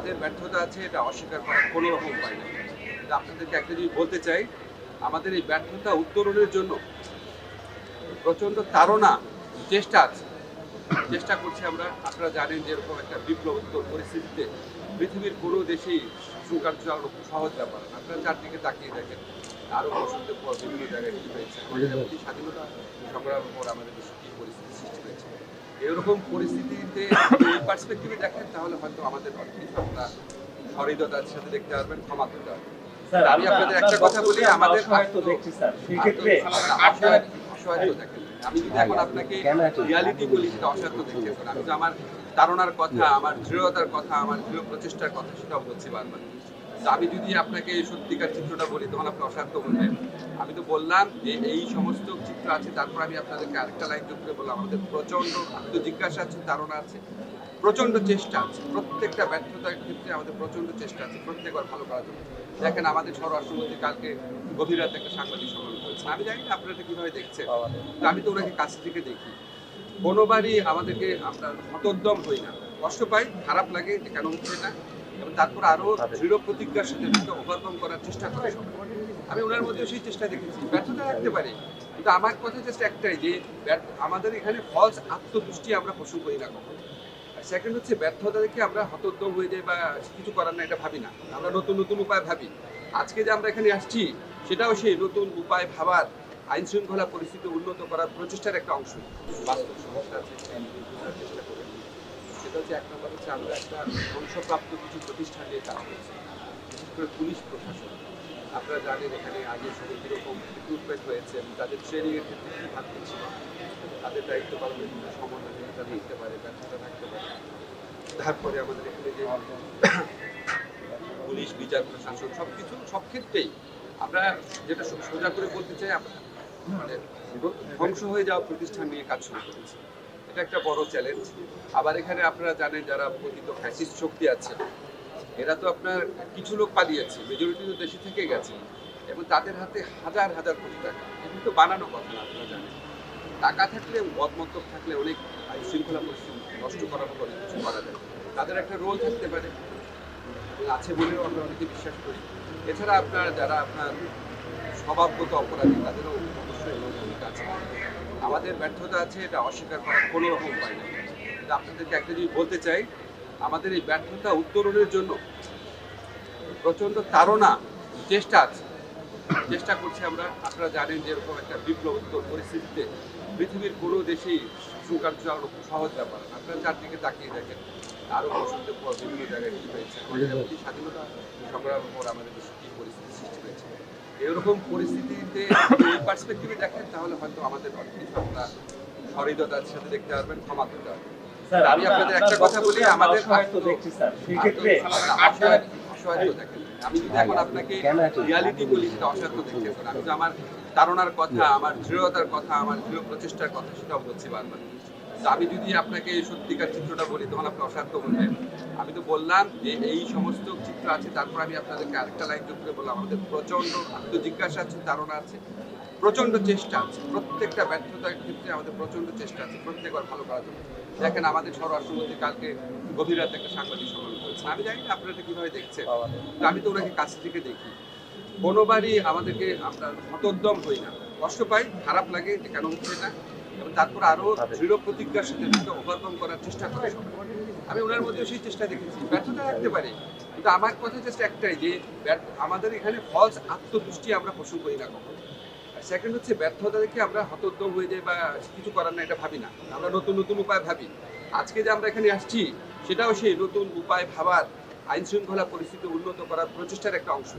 আমাদের ব্যর্থতা আছে, এটা অস্বীকার করার কোনো রকম উপায় নেই। আপনাদেরকে একটা জিনিস বলতে চাই, আমাদের এই ব্যর্থতা উত্তরণের জন্য প্রচণ্ড তাড়না, চেষ্টা আছে। চেষ্টা করছি আমরা, আপনারা জানেন যে এরকম একটা বিপ্লবোত্তর পরিস্থিতিতে পৃথিবীর কোনো দেশেই শাসন কার্য চালানো খুব সহজ ব্যাপার। আপনারা চারদিকে তাকিয়ে দেখেন আরও বছরের পর বিভিন্ন জায়গায় কী হয়েছে স্বাধীনতা সংগ্রামের পর আমাদের দেশে কী পরিস্থিতি সৃষ্টি হয়েছে। এরকম পরিস্থিতিতে পার্সপেক্টিভে দেখেন তাহলে হয়তো আমাদের অনেক কিছু আপনারা সহৃদতার সাথে দেখতে পারবেন ক্ষমা করতে পারবেন। আমি আপনাদের একটা কথা বলি আমাদের দেখছি স্যার। অসহায়ত্ব দেখেন আমি যদি এখন আপনাকে রিয়ালিটি বলি সেটা অসহায়ত্ব দেখতেছেন আমি তো আমার তাড়নার কথা আমার দৃঢ়তার কথা আমার দৃঢ় প্রচেষ্টার কথা সেটাও বলছি বারবার। আমি যদি আপনাকে সত্যিকার চিত্রটা বলি, তখন আপনি অসহায়ত্ব বলবেন আমি তো বললাম যে এই সমস্ত চিত্র আছে, তারপর আমি আপনাদেরকে আরেকটা লাইন যোগ বললাম, আমাদের প্রচণ্ড আত্মজিজ্ঞাসা আছে তাড়না আছে প্রচণ্ড চেষ্টা আছে, প্রত্যেকটা ব্যর্থতার ক্ষেত্রে আমাদের প্রচণ্ড চেষ্টা আছে, প্রত্যেকবার ভালো করার জন্য। দেখেন আমাদের স্বরাষ্ট্রমন্ত্রী কালকে গভীর রাতে একটা সাংবাদিক সম্মেলন করেছেন। আমি জানি না আপনারা কীভাবে দেখছেন আমি তো ওনাকে কাছ থেকে দেখি। কোনোবারই আমাদেরকে আমরা হতোদ্যম হই না। কষ্ট পাই, খারাপ লাগে যে কেন হচ্ছে না? এবং তারপর আরও দৃঢ় প্রতিজ্ঞার সাথে ওভারকাম করার চেষ্টা করে আমি ওনার মধ্যে সেই চেষ্টা দেখেছি। ব্যর্থতা রাখতে পারে। কিন্তু আমার কথা জাস্ট একটাই যে আমাদের এখানে ফলস আত্মতুষ্টি আমরা পোষণ করি না কখনো। আর সেকেন্ড হচ্ছে ব্যর্থতা দেখে আমরা হতোদ্যম হয়ে যাই বা কিছু করার না এটা ভাবি না। আমরা নতুন নতুন উপায় ভাবি। আজকে যে আমরা এখানে আসছি সেটাও সেই নতুন উপায় ভাবার আইন শৃঙ্খলা পরিস্থিতি উন্নত করার প্রচেষ্টার একটা অংশ। বাস্তব সমস্যা আছে চেষ্টা করি সেটা হচ্ছে এক নম্বর হচ্ছে আমরা একটা ধ্বংসপ্রাপ্ত কিছু প্রতিষ্ঠান নিয়ে কাজ করছি। বিশেষ করে পুলিশ প্রশাসন। আপনারা জানেন এখানে আগে সবাই কীরকম রিক্রুটমেন্ট হয়েছে তাদের ট্রেনিংয়ের ক্ষেত্রে কী ঘাটতি ছিল তাদের দায়িত্ব পালনের জন্য সমন্বয় তারা নিতে পারে, ব্যর্থতা থাকতে পারে। তারপরে আমাদের এখানে যে পুলিশ বিচার প্রশাসন সব কিছু সব ক্ষেত্রেই আমরা যেটা সোজা করে বলতে চাই, আমরা মানে ধ্বংস হয়ে যাওয়া প্রতিষ্ঠান নিয়ে কাজ শুরু করেছি। এটা একটা বড় চ্যালেঞ্জ আবার এখানে আপনারা জানেন যারা প্রকৃত ফ্যাসিস্ট শক্তি আছে, এরা তো আপনার কিছু লোক পালিয়েছে মেজরিটি তো দেশে থেকে গেছে। এবং তাদের হাতে হাজার হাজার কোটি টাকা। এগুলো তো বানানো কথা, আপনারা জানেন। টাকা থাকলে মতমত্তব থাকলে অনেক শৃঙ্খলা পরিস্থিতি নষ্ট করার মতো অনেক কিছু করা যায়। তাদের একটা রোল থাকতে পারে। আছে বলেও আমরা অনেকে বিশ্বাস করি। এছাড়া আপনার, যারা আপনার স্বভাবগত অপরাধী, তাদেরও অবশ্যই ভূমিকা আছে। আমাদের ব্যর্থতা আছে, এটা অস্বীকার করার কোনো রকম উপায় নেই। আপনাদেরকে একটা জিনিস বলতে চাই, আমাদের এই ব্যর্থতা উত্তরণের জন্য প্রচণ্ড তাড়না, চেষ্টা আছে। চেষ্টা করছি আমরা, আপনারা জানেন যে এরকম একটা বিপ্লবোত্তর পরিস্থিতিতে পৃথিবীর কোনো দেশেই শাসন কার্য চালানো খুব সহজ ব্যাপার। আপনারা চারদিকে তাকিয়ে দেখেন আরও বিভিন্ন জায়গায় কী হয়েছে। স্বাধীনতা সংগ্রামের পর আমাদের দেশে কী পরিস্থিতি সৃষ্টি হয়েছে এরকম পরিস্থিতিতে পার্সপেক্টিভে দেখেন তাহলে হয়তো আমাদের অনেক কিছু আপনারা সহৃদতার সাথে দেখতে পারবেন ক্ষমা করতে পারবেন। স্যার আমি আপনাদের একটা কথা বলি আমাদের দেখছি স্যার। সেই অসহায়ত্ব দেখেন। আমি যদি এখন আপনাকে রিয়ালিটি বলি সেটা অসহায়ত্ব দেখতেছেন আমি তো আমার তাড়নার কথা আমার দৃঢ়তার কথা আমার দৃঢ় প্রচেষ্টার কথা সেটাও বলছি বারবার। আমি যদি আপনাকে সত্যিকার চিত্রটা বলি তখন আপনি অসহায়ত্ব বলবেন আমি তো বললাম যে এই সমস্ত চিত্র আছে তারপর আমি আপনাদেরকে আরেকটা লাইন যোগ করে বললাম আমাদের প্রচণ্ড আত্মজিজ্ঞাসা আছে ধারণা আছে প্রচণ্ড চেষ্টা আছে। প্রত্যেকটা ব্যর্থতার ক্ষেত্রে আমাদের প্রচণ্ড চেষ্টা আছে প্রত্যেকবার ভালো করার জন্য। দেখেন আমাদের স্বরাষ্ট্রমন্ত্রী কালকে গভীর রাতে একটা সাংবাদিক সম্মেলন করেছেন। আমি জানি না আপনারা কীভাবে দেখছেন আমি তো ওনাকে কাছ থেকে দেখি। কোনোবারই আমাদেরকে আমরা হতোদ্যম হই না। কষ্ট পাই খারাপ লাগে যে কেন হচ্ছে না? এবং তারপর আরও দৃঢ় প্রতিজ্ঞার সাথে ওভারকাম করার চেষ্টা করে। আমি ওনার মধ্যে সেই চেষ্টা দেখেছি। ব্যর্থতা রাখতে পারে। কিন্তু আমার কথা জাস্ট একটাই যে আমাদের এখানে ফলস আত্মতুষ্টি আমরা পোষণ করি না কখনো। সেকেন্ড হচ্ছে ব্যর্থতা দেখে আমরা হতোদ্যম হয়ে যাই বা কিছু করার না এটা ভাবি না। আমরা নতুন নতুন উপায় ভাবি। আজকে যে আমরা এখানে আসছি সেটাও সেই নতুন উপায় ভাবার আইন শৃঙ্খলা পরিস্থিতি উন্নত করার প্রচেষ্টার একটা অংশ।